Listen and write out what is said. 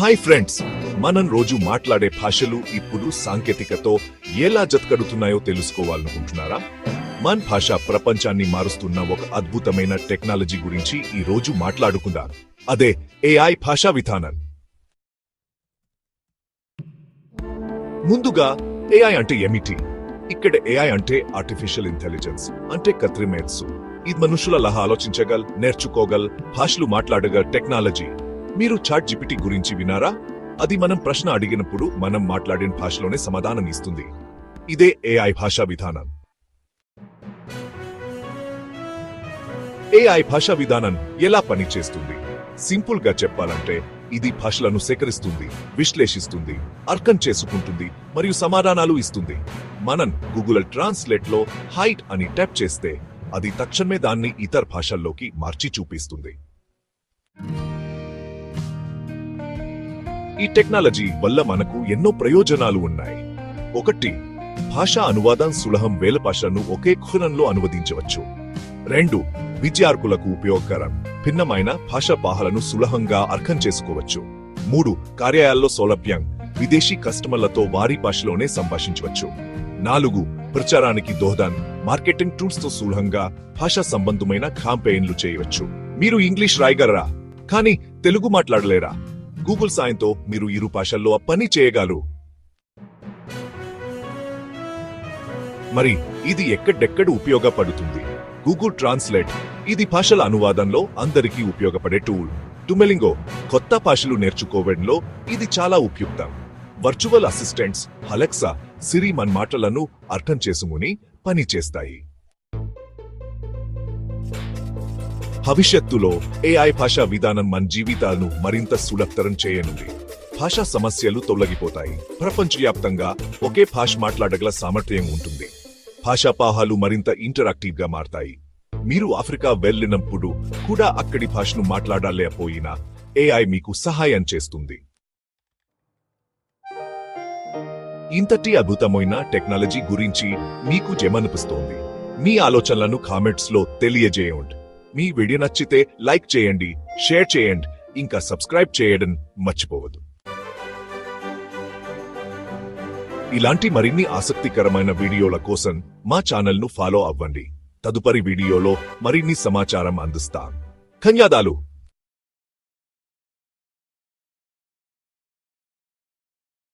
Hi friends మనం రోజు మాట్లాడే భాషలు ఇప్పుడు సాంకేతికతో ఎలా జతకడుతున్నాయో తెలుసుకోవాలనుకుంటున్నారా? మన్ భాష ప్రపంచాన్ని మారుస్తున్న ఒక అద్భుతమైన టెక్నాలజీ గురించి ఈ రోజు మాట్లాడుకుందాం. అదే ఏఐ భాషా విధానం. ముందుగా ఏఐ అంటే ఏమిటి? ఇక్కడ ఏఐ అంటే ఆర్టిఫిషియల్ ఇంటెలిజెన్స్ అంటే కత్రిమేత్సు ఇది మనుషులలా ఆలోచించగల్ నేర్చుకోగల్ భాషలు మాట్లాడగల టెక్నాలజీ. మీరు చాట్ జిపిటి గురించి వినారా అది మనం ప్రశ్న అడిగినప్పుడు మనం మాట్లాడిన భాషలోనే సమాధానం ఇస్తుంది ఇదే ఏఐ భాషా విధానం. ఏఐ భాషా విధానం ఎలా పనిచేస్తుంది? సింపుల్గా చెప్పాలంటే ఇది భాషలను సేకరిస్తుంది విశ్లేషిస్తుంది అర్థం చేసుకుంటుంది మరియు సమాధానాలు ఇస్తుంది. మనం గూగుల్ ట్రాన్స్లేట్లో హైట్ అని టైప్ చేస్తే అది తక్షణమే దాన్ని ఇతర భాషల్లోకి మార్చి చూపిస్తుంది. ఈ టెక్నాలజీ వల్ల మనకు ఎన్నో ప్రయోజనాలు ఉన్నాయి. ఒకటి భాషా అనువాదం సులహం వేల భాషలను ఒకే క్షణంలో అనువదించవచ్చు. రెండు విద్యార్థులకు ఉపయోగకరం భిన్నమైన భాషా పాహలను సులభంగా అర్థం చేసుకోవచ్చు. మూడు కార్యాలయాల్లో సౌలభ్యం విదేశీ కస్టమర్లతో వారి భాషలోనే సంభాషించవచ్చు. నాలుగు ప్రచారానికి దోహదం మార్కెటింగ్ టూల్స్తో సులభంగా భాషా సంబంధమైన క్యాంపెయిన్లు చేయవచ్చు. మీరు ఇంగ్లీష్ రాయగలరా? కానీ తెలుగు మాట్లాడలేరా? గూగుల్ సాయంతో మీరు ఇరు భాషల్లో పని చేయగలరు. మరి ఇది ఎక్కడెక్కడ ఉపయోగపడుతుంది? గూగుల్ ట్రాన్స్లేట్ ఇది భాషల అనువాదంలో అందరికీ ఉపయోగపడే టూల్. టుమెలింగో కొత్త భాషలు నేర్చుకోవడంలో ఇది చాలా ఉపయుక్తం. వర్చువల్ అసిస్టెంట్స్ అలెక్సా సిరి మన మాటలను అర్థం చేసుకుని పని భవిష్యత్తులో ఏఐ భాషా విధానం మన జీవితాలను మరింత సులభతరం చేయనుంది. భాషా సమస్యలు తొలగిపోతాయి. ప్రపంచవ్యాప్తంగా ఒకే భాష మాట్లాడగల సామర్థ్యం ఉంటుంది. భాషాపాహాలు మరింత ఇంటరాక్టివ్గా మారతాయి. మీరు ఆఫ్రికా వెళ్ళినప్పుడు కూడా అక్కడి భాషను మాట్లాడలేకపోయినా ఏఐ మీకు సహాయం చేస్తుంది. ఇంతటి అద్భుతమైన టెక్నాలజీ గురించి మీకు జమనిపిస్తోంది. మీ ఆలోచనలను కామెంట్స్లో తెలియజేయండి. మీ వీడియో నచ్చితే లైక్ చేయండి షేర్ చేయండి ఇంకా సబ్స్క్రైబ్ చేయడం మర్చిపోవద్దు. ఇలాంటి మరిన్ని ఆసక్తికరమైన వీడియోల కోసం మా ఛానల్ను ఫాలో అవ్వండి. తదుపరి వీడియోలో మరిన్ని సమాచారం అందిస్తాం. ధన్యవాదాలు.